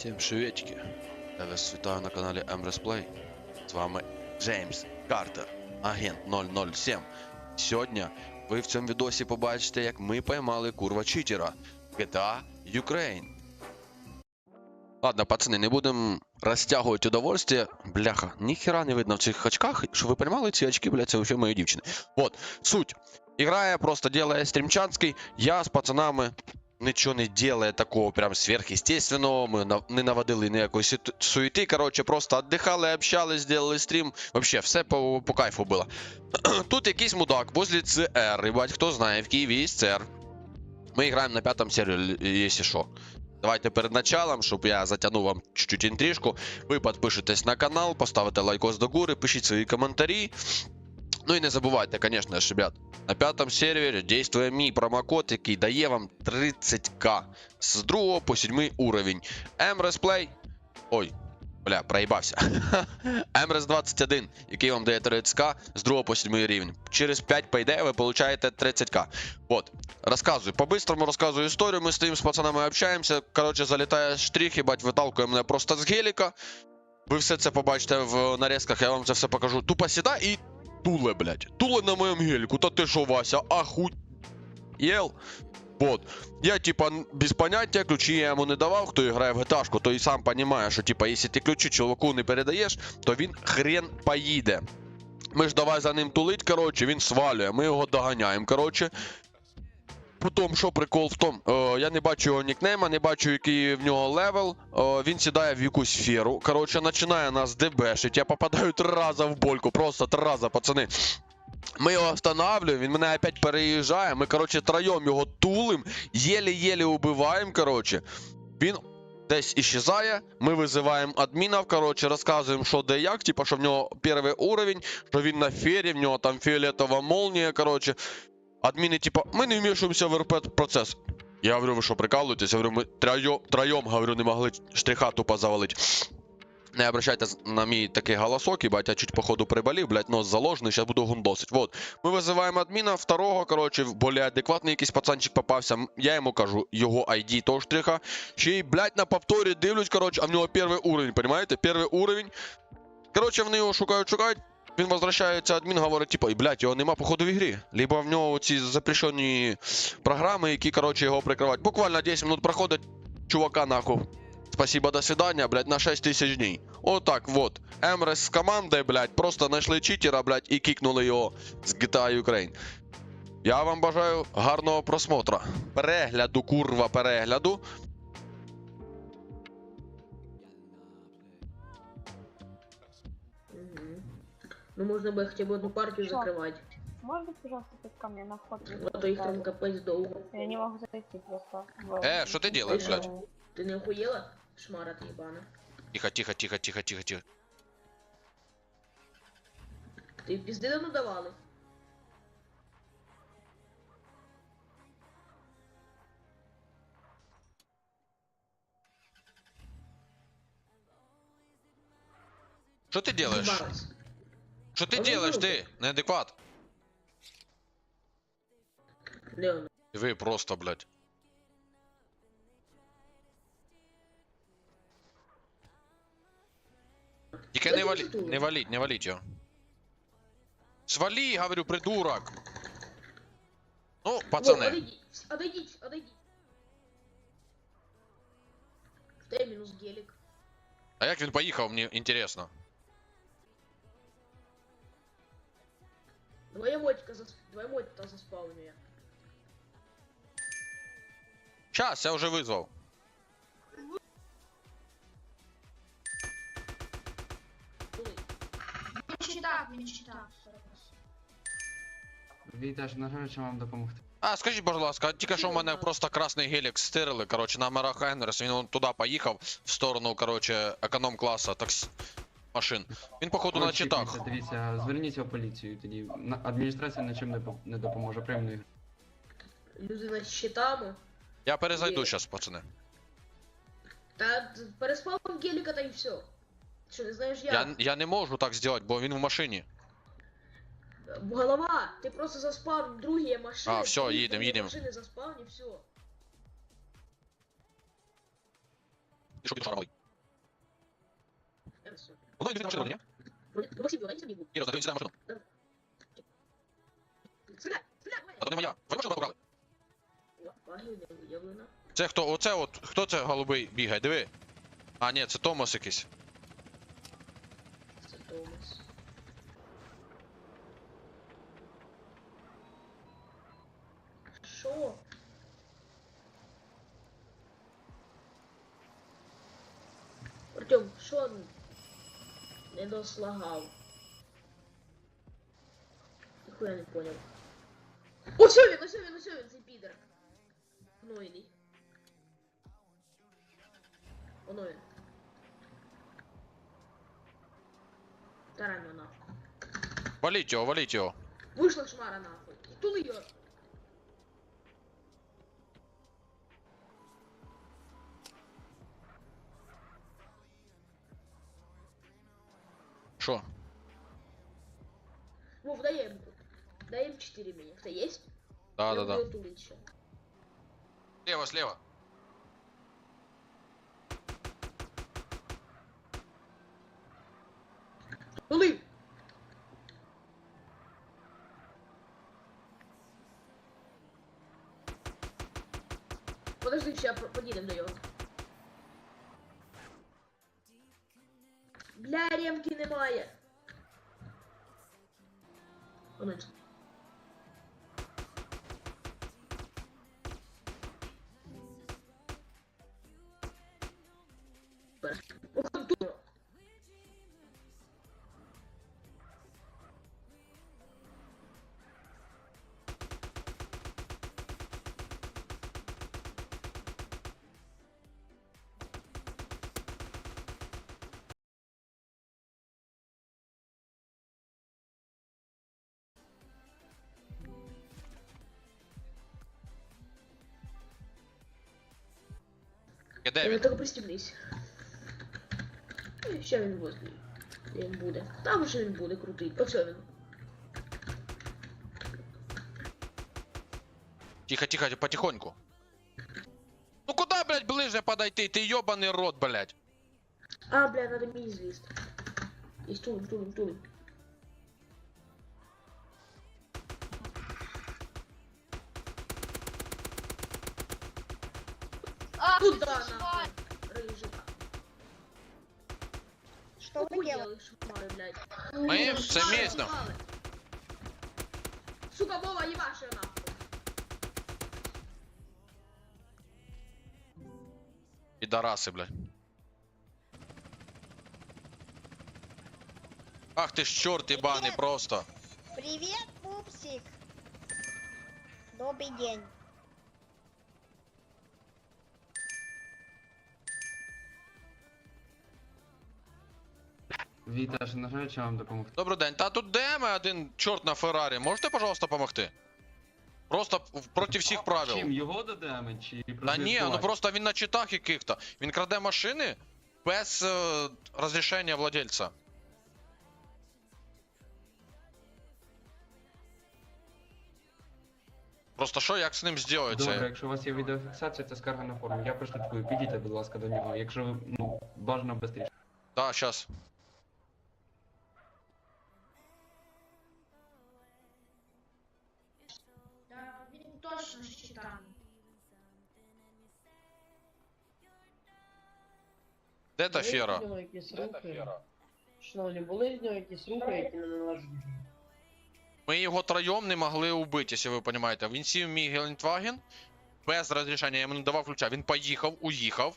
Всім приветики! Я вас вітаю на каналі Emrys Play. З вами Джеймс Картер, агент 007. Сьогодні ви в цьому відосі побачите, як ми поймали курва читера GTA Ukraine. Ладно, пацани, не будемо розтягувати удовольствие. Бляха, ніхера не видно в цих очках. Що ви понимали, ці очки, блядь, це вообще мої дівчини. Вот, суть. Играя просто делая стримчанский, я з пацанами нічого не делає такого прям сверхъестественного. Ми не наводили ніякої суети. Коротше, просто отдихали, общались, сделали стрім. Вообще, все по, по кайфу було. Тут якийсь мудак возле ЦР. Ебать, хто знає, в Києві є ЦР. Ми граємо на п'ятому сервері, якщо що. Давайте перед началом, щоб я затягнув вам чуть-чуть інтрижку. Ви підпишетесь на канал, поставите лайкос до гори, пишіть свої коментарі. Ну і не забувайте, конечно ж, ребят, на п'ятому сервері дійствує мій промокод, який дає вам 30к з 2 по 7 уровень. MRS Play. Ой, бля, проїбався. MRS 21, який вам дає 30к з 2 по 7 рівень. Через 5 пойде, ви получаєте 30к. Вот. Рассказываю. По-быстрому рассказываю историю. Мы стоим с пацанами общаемся. Короче, залітає штрих, ебать, виталкує мене просто з геліка. Ви все це побачите в нарізках, я вам це все покажу. Тупо сіда і Туле, блядь. Туле на моєму гелику. Та ти шо, Вася, ахуй. Ел. Вот. Я, типа, без понятия, ключі я йому не давав, хто грає в GTA, то і сам понимає, що, типа, якщо ти ключі чуваку не передаєш, то він хрен поїде. Ми ж давай за ним тулить, коротше, він свалює, ми його доганяємо, коротше. Потім, що прикол в тому, е, я не бачу його нікнейма, не бачу, який в нього левел. Е, він сідає в якусь сферу. Коротше, починає нас дебешить. Я попадаю три рази в больку, просто три рази, пацани. Ми його встановлюємо, він мене опять переїжджає. Ми, коротше, троєм його тулим, єлі-єлі убиваємо, коротше. Він десь іщезає, ми визиваємо адмінів, коротше, розказуємо, що де як, типа, що в нього перший уровень, що він на фері, в нього там фіолетова молнія, коротше. Адміни, типа, ми не вмішуємося в РП процес. Я говорю, ви що, прикалуєтесь? Я говорю, ми троєм, троєм, говорю, не могли штриха тупо завалить. Не обращайте на мій такий голосок, ебать, я чуть походу приболів, блядь, нос заложений, сейчас буду гундосить. Вот. Ми визиваємо адміна, второго, короче, более адекватний якийсь пацанчик попався. Я йому кажу, його ID того штриха. Ще й, блядь, на повторі дивлюсь, короче, а в нього перший уровень, понимаете? Перший уровень. Короче, вони його шукають, шукають. Він возвращається, адмін говорить, типа, і, блядь, його нема походу в ігрі. Либо в нього ці запрещені програми, які, короче, його прикривають. Буквально 10 минут проходить, чувака нахуй. Спасибо, до свидания, блядь, на 6 тисяч дней. Вот так вот. Эмрес с командой, блядь, просто знайшли читера, блядь, і кикнули його з GTA Ukraine. Я вам бажаю гарного просмотра. Перегляду, курва, перегляду. Ну, можно бы хотя бы одну партию Что? закрывать. Можно, пожалуйста, тут ко мне на вход? не А то их там капец долго. Я не могу зайти просто. Э, что ты делаешь, блядь? Ты не охуела? Шмара ты ебана. Тихо, тихо, тихо, тихо, тихо, тихо. Ты пизды давно давали? Что ты делаешь? Ебалась. Что ты А ну делаешь, ну-ка. ты? Неадекват. Леон. Вы просто, блядь. Тільки не Давайте валить, стул. не валить, не валить його. Свали, говорю, придурок. Ну, Вот, пацаны. отойди, отойдите, отойдите. В Т минус гелик. А як він поїхав, мені інтересно. Двоя мотика засп... Двоя мотика заспавню Щас, я вже визвав. Тули. читав, він читав. Вітаж, на жаль, чим вам допомогти? А, скажіть, будь ласка, тільки що в мене Чого? просто красний гелік стирили, коротше, на Мерах Енерс, він он туди поїхав, в сторону, коротше, економ-класа, такс... машин. Він, походу, на Очікуйте, читах. Дивіться, зверніться в поліцію тоді. На- Адміністрація нічим не, по- не допоможе. Приймно ігри. Людина з щитами. Я перезайду Є. зараз, пацани. Та переспав гелика, та і все. Що, не знаєш як? Я, я не можу так зробити, бо він в машині. Голова, ти просто заспав другі машини. А, всьо, їдем, їдем. Машини заспавні, все. Ти що, малий? Я все. Воно йде машину? Ну, Максим, буду. Ні, роздай, він сідає машину. Стреляй, стреляй, А то не моя. Твою машину покрали. Це хто? Оце от, хто це голубий бігає? Диви. А, ні, це Томас якийсь. Це Томас. Що? Артем, що не дослагав? Ніхуя не понял. Ось він, ось він, ось він, цей підер. Гнойний. Воно він. Тарань його нахуй. Валіть його, валіть його. Вышла шмара нахуй. Тули ее. Хорошо. Вов, дай М. Дай М4 мне. Кто есть? Да, да, да. Слева, слева. Улыб! Подожди, сейчас поделим даем. него. Бля, ремки немає. Воно ж. Уходь тут. Є де Він він? тільки пристібнись. І ще він буде. Він буде. Там вже він буде крутий. Оце він. Тихо, тихо, потихоньку. Ну куда, блядь, ближе подойти? Ты ёбаный рот, блядь. А, бля, надо мій злізти. І стулим, стулим, стулим. Ах, Туда, ты нахуй. шмаль! Рыжика. Что вы делаете? делаешь, шмары, блядь? Ми все Шмары, місто. шмары. Сука, Вова, ебаши нахуй. Підараси, блядь. Ах ти ж чорт єбаний просто. Привет, пупсик. Добрый день. Віта, ж на жаль, чи вам допомогти? Добрий день. Та тут ДМ один чорт на Феррарі. Можете, пожалуйста, помогти? Просто в- проти всіх правил. Чим його додами, чи Та ні, ну просто він на читах яких-то. Він краде машини без е, розрішення владельця. Просто що, як з ним Добре, це? якщо у вас є відеофіксація, це скарга на форум. Я прослідкую. Підійте, будь ласка, до нього. Якщо ви, ну, бажано швидше. Так, щас. Де та фера? Шановні, були в нього якісь рухи, які не належать. Ми його троєм не могли убити, якщо ви розумієте. Він сів мій Гелендваген без розрішення, я йому не давав ключа. Він поїхав, уїхав.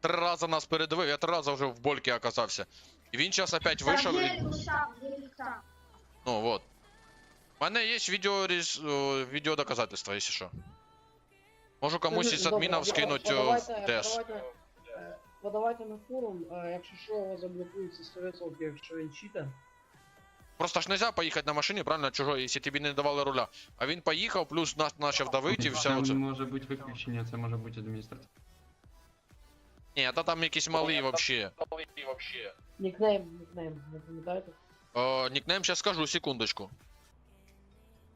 Три рази нас передавив, я три рази вже в больці оказався. І він зараз опять вийшов і. Ну вот. У мене є відео, відеодоказательства, якщо що. Можу комусь із Добре, адмінів я- скинути подавайте- е, Подавайте на форум, е, якщо що, вас заблокується 100%, якщо він читер. Просто ж нельзя поїхати на машині, правильно, чужої, якщо тобі не давали руля. А він поїхав, плюс нас почав давити і все Це оце. може бути виключення, це може бути адміністрація. Ні, та там якісь малі вообще. Нікнейм, нікнейм, не пам'ятаєте? О, нікнейм зараз скажу, секундочку.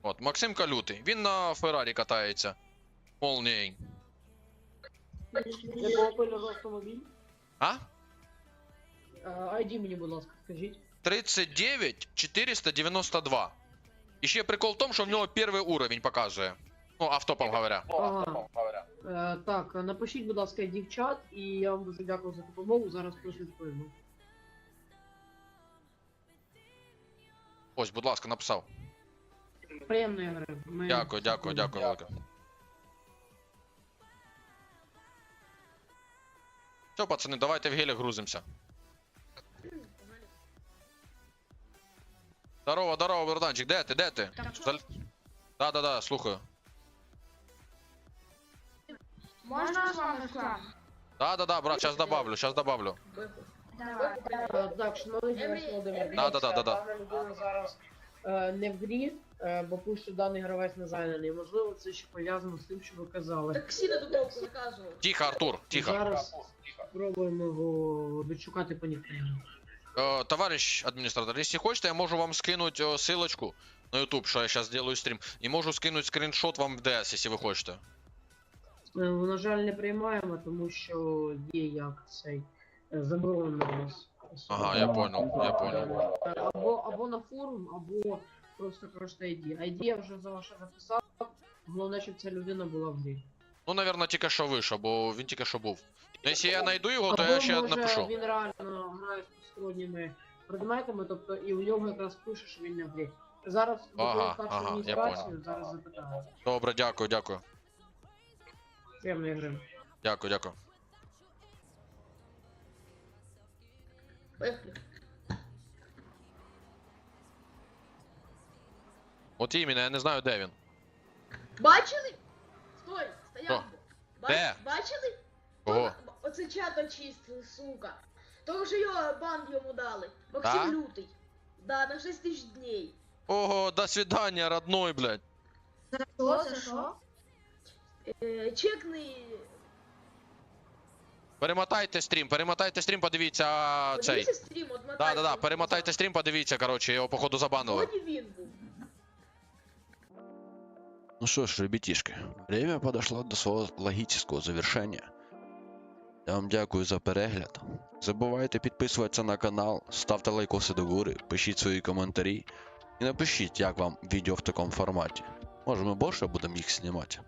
От, Максим Калютий. Він на Феррарі катається. Молнією. Якого кольору автомобіль? А? ID мені, будь ласка, скажіть. 39 492. І ще прикол в тому, що в нього перший уровень показує. Ну, автопом говоря. Ага. Е, так, напишіть, будь ласка, ID в чат, і я вам дуже дякую за допомогу. Зараз прослідкуємо. Ось, будь ласка, написав. Приємної гри. Ми Дякую, дякую, дякую, велике. Все, пацани, давайте в гелі грузимося. Здорово, здорово, Богданчик, де ти, де ти? Заль- Да, да, да, слухаю. Можна з вами склад? Да, да, да, брат, сейчас добавлю, сейчас добавлю. Давай. Е, Так, Емрі- Володимир, Да, да, да, да, да. зараз е, не в грі, бо пише, що даний гравець не зайнений. Можливо, це ще пов'язано з тим, що ви казали. Таксі на дубровку заказував. Тихо, Артур, тихо. Зараз спробуємо його відшукати по нікнейму. Э, товарищ администратор, если хочете, я могу вам скинуть э, ссылочку на YouTube, что я сейчас делаю стрим. И могу скинуть скриншот вам в DS, если вы хочете. Е, На жаль, не приймаємо, тому що є як цей е, заборонено у нас. Ага, я понял, я понял. Е, Або, або на форум, або просто просто ID. ID я вже за ваше записав. Головне, щоб ця людина була в грі. Ну, наверное, тільки що вийшов, бо він тільки що був. Ну, якщо я знайду його, то Або, я ще може, напишу. він реально грає з посторонніми предметами, тобто і у нього якраз пише, що він не в грі. Зараз Ага, старшу ага, я адміністрацію, зараз запитаю. Добре, дякую, дякую. Приємної гри. Дякую, дякую. Поїхали. От іменно, я не знаю, де він. Бачили? Стой, стояв. Ба- Де? Бачили? Кого? Оце чат очистили, сука. Того що його бан йому дали. Максим Да? Лютий. Да, на 6 тисяч дней. Ого, до свидания, родной, блядь. Що це що? Е, чекни. Перемотайте стрім, перемотайте стрім, подивіться а, цей. Подивіться стрім, отмотай. Да, да, да, перемотайте стрім, подивіться, короче, його походу забанили. Вроді він був. Ну что ж, ребятишки, время подошло до свого логічного завершення. Я вам дякую за перегляд. Забувайте підписуватися на канал, ставте лайкоси до гори, пишіть свої коментарі і напишіть, як вам відео в такому форматі. Може ми більше будемо їх знімати.